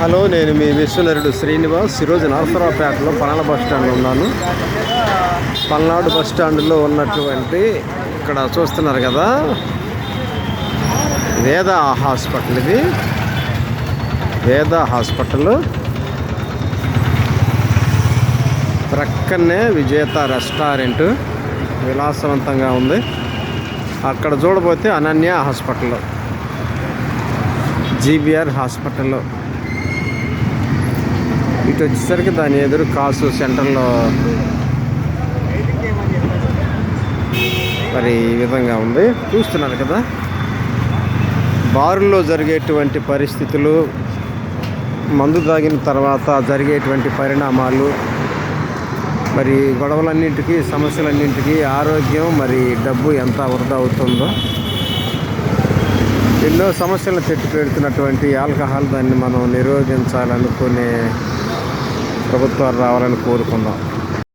Hello నేను మీ విశ్వనరుడు శ్రీనివాస్. ఈరోజు నరసరావుపేటలో Palnadu bus stand ఉన్నాను. పల్నాడు బస్ స్టాండ్లో ఉన్నటువంటి ఇక్కడ చూస్తున్నారు కదా వేద హాస్పిటల్ ఇది. వేద హాస్పిటల్. ప్రక్కనే విజేత రెస్టారెంట్. విలాసవంతంగా ఉంది. అక్కడ చూడబోతే అనన్య హాస్పిటల్. జీబీఆర్ హాస్పిటల్లో ఇటు వచ్చేసరికి దాని ఎదురు కాసు సెంటర్లో మరి ఈ విధంగా ఉంది. చూస్తున్నారు కదా? బారుల్లో జరిగేటువంటి పరిస్థితులు మందు తాగిన తర్వాత జరిగేటువంటి పరిణామాలు మరి గొడవలన్నింటికి సమస్యలన్నింటికి ఆరోగ్యం మరి డబ్బు ఎంత వృధా అవుతుందో ఎన్నో సమస్యలను తెట్టి పెడుతున్నటువంటి ఆల్కహాల్ దాన్ని మనం నిరోధించాలనుకునే ప్రభుత్వాలు రావాలని కోరుకుందాం.